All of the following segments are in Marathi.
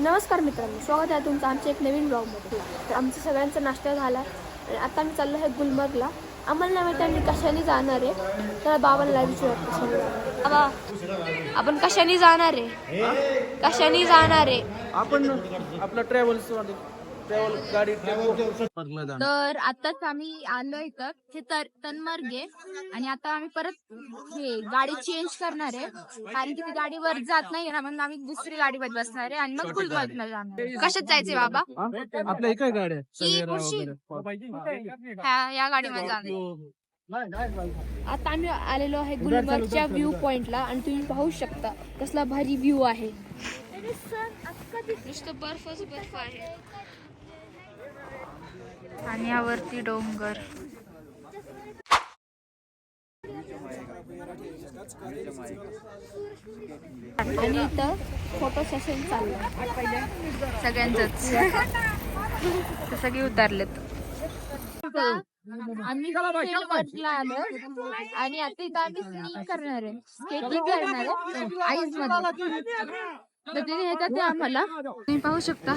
नमस्कार मित्रांनो स्वागत आहे तुमचं आमच्या एक नवीन ब्लॉगमध्ये तर आमचं सगळ्यांचा नाश्ता झाला. आणि आता आम्ही चाललो आहे गुलमर्गला. आम्हाला नाही माहिती आम्ही कशाने जाणार आहे. तर बाबांना विचारत कशाने बाबा आपण कशाने जाणार आहे? कशाने जाणार आहे? आपण आपला ट्रॅव्हल्स ट्रॅव्हल गाडी तर आताच आम्ही आलो इथं. हे तर तनमार्ग. आहे आणि आता आम्ही परत हे गाडी चेंज करणार आहे. कारण की ती गाडी वर जात नाही ना म्हणून आम्ही दुसरी गाडीमध्ये बसणार आहे आणि मग गुलमर्गला जाणार. कशात जायचंय बाबा? आपल्या इकडे गाड्या ही खुर्शी ह्या या गाडीमध्ये जाणार आता आम्ही आलेलो आहे गुलमर्गच्या व्ह्यू पॉइंटला आणि तुम्ही पाहू शकता कसला भारी व्ह्यू आहे. नुसतं बर्फच बर्फ आहे. आणि यावरती डोंगर. आणि इथं फोटो सेशन चालू आहे. सगळ्यांचंच. ते सगळे उतरलेत. आम्ही आलो आणि आता इथं आम्ही स्कीइंग करणार आहे. स्केटिंग करणार आहे. आईसमध्ये. तर तिने ह्याच्यात ते आम्हाला. तुम्ही पाहू शकता.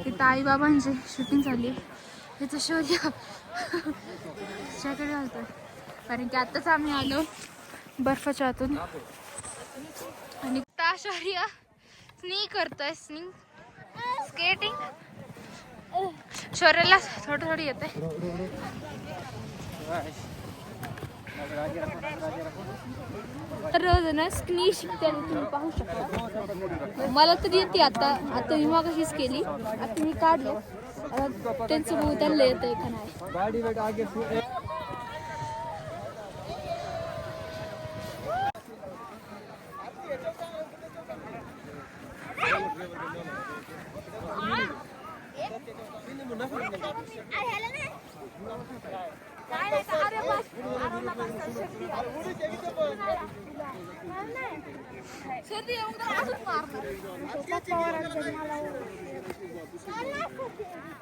इथं आई बाबांची शूटिंग झाली त्याचं शौर्य त्याच्याकडे घालतोय कारण की आताच आम्ही आलो बर्फाच्या आतून. आणि ता शौर्य स्नी करतोय स्नी स्केटिंग शौर्याला थोडं थोडं येत आहे तर ना स्नी शिकते तुम्ही पाहू शकता. मला तर येते आता. आता मी मागाशीच केली. आता मी काढलं. त्यांचं बघू त्यांना येत आहे नाही. गाडी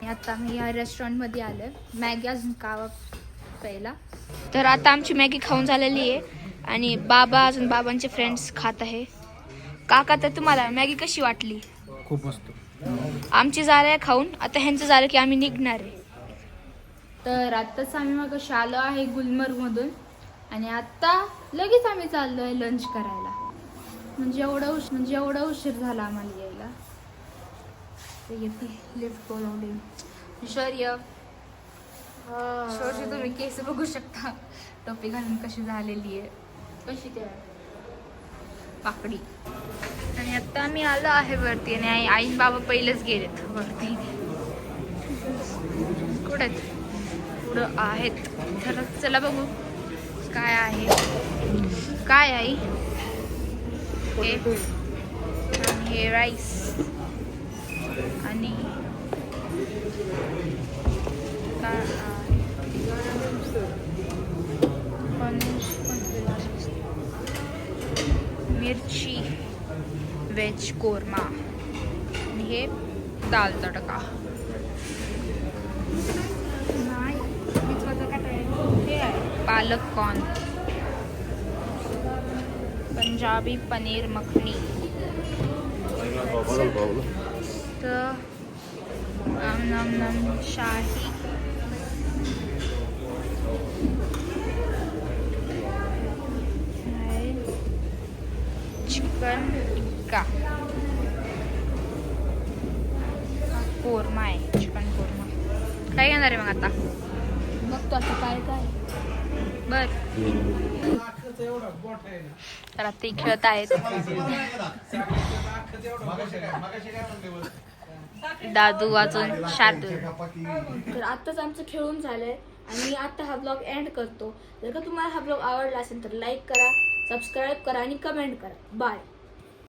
आता मी या रेस्टॉरंटमध्ये आलोय मॅगी अजून कावा प्यायला तर आता आमची मॅगी खाऊन झालेली आहे. आणि बाबा अजून बाबांचे फ्रेंड्स खात आहे. काका तर तुम्हाला मॅगी कशी वाटली? खूप मस्त. आमची झालं आहे खाऊन. आता ह्यांचं झालं की आम्ही निघणार आहे. तर आत्ताच आम्ही मग आलो आहे गुलमर्गमधून. आणि आत्ता लगेच आम्ही चाललो आहे लंच करायला. म्हणजे एवढा उशीर म्हणजे एवढा उशीर झाला आम्हाला यायला. येते लिफ्ट बोलवली शौर्य शौर्य तुम्ही केस बघू शकता. टोपी घालून कशी झालेली आहे. कशी ते? पाकडी आणि आता आम्ही आलो आहे वरती आणि आई आई आणि बाबा पहिलेच गेलेत वरती. कुठं पुढं आहेत. तर चला बघू. काय आहे? काय आई? हे. हे राईस आणि मिरची वेज कोरमा आणि हे दाल तडका नाही मी स्वतः काय हे आहे पालक कॉर्न पंजाबी पनीर मखनी। तर नम नम नम शाही। चिकन टिक्का। कोरमा आहे चिकन कोरमा. काय घेणार आहे मग आता? बघतो आता काय काय बर. तर ते खेळत आहेत. दादू वाचून शार्दू तर आत्ताच आमचं खेळून झालंय आणि मी आता हा ब्लॉग एंड करतो. जर का तुम्हाला हा ब्लॉग आवडला असेल तर लाईक करा सबस्क्राईब करा आणि कमेंट करा. बाय